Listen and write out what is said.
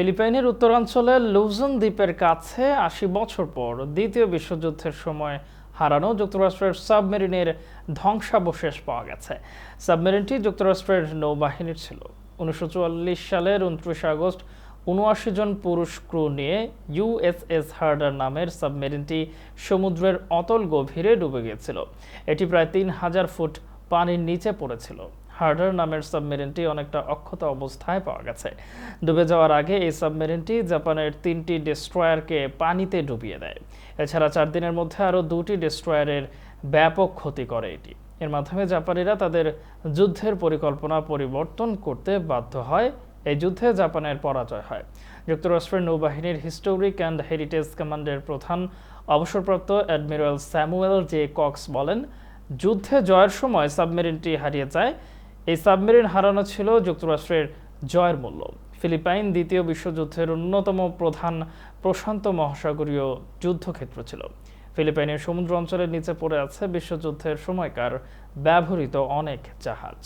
ফিলিপাইনের উত্তরাঞ্চলের লুজন দ্বীপের কাছে আশি বছর পর দ্বিতীয় বিশ্বযুদ্ধের সময় হারানো যুক্তরাষ্ট্রের সাবমেরিনের ধ্বংসাবশেষ পাওয়া গেছে। সাবমেরিনটি যুক্তরাষ্ট্রের নৌবাহিনীর ছিল। উনিশশো চুয়াল্লিশ সালের উনত্রিশে আগস্ট উনআশি জন পুরুষ ক্রু নিয়ে ইউএসএস হার্ডার নামের সাবমেরিনটি সমুদ্রের অতল গভীরে ডুবে গিয়েছিল। এটি প্রায় তিন হাজার ফুট পানির নিচে পড়েছিল। হার্ডার নামের সাবমেরিনটি অনেকটা অক্ষত অবস্থায় পাওয়া গেছে। ডুবে যাওয়ার আগে এই সাবমেরিনটি জাপানের তিনটি ডেস্ট্রয়ারকে পানিতে ডুবিয়ে দেয়। এছাড়া চার দিনের মধ্যে আরও দুটি ডেস্ট্রয়ারের ব্যাপক ক্ষতি করে এটি। এর মাধ্যমে জাপানিরা তাদের যুদ্ধের পরিকল্পনা পরিবর্তন করতে বাধ্য হয়। এই যুদ্ধে জাপানের পরাজয় হয়। যুক্তরাষ্ট্রের নৌবাহিনীর হিস্টোরিক অ্যান্ড হেরিটেজ কমান্ডের প্রধান অবসরপ্রাপ্ত অ্যাডমিরাল স্যামুয়েল জে কক্স বলেন, যুদ্ধে জয়ের সময় সাবমেরিনটি হারিয়ে যায়। এই সাবমেরিন হারানো ছিল যুক্তরাষ্ট্রের জয়ের মূল্য। ফিলিপাইন দ্বিতীয় বিশ্বযুদ্ধের অন্যতম প্রধান প্রশান্ত মহাসাগরীয় যুদ্ধক্ষেত্র ছিল। ফিলিপাইনের সমুদ্র অঞ্চলের নিচে পড়ে আছে বিশ্বযুদ্ধের সময়কার ব্যবহৃত অনেক জাহাজ।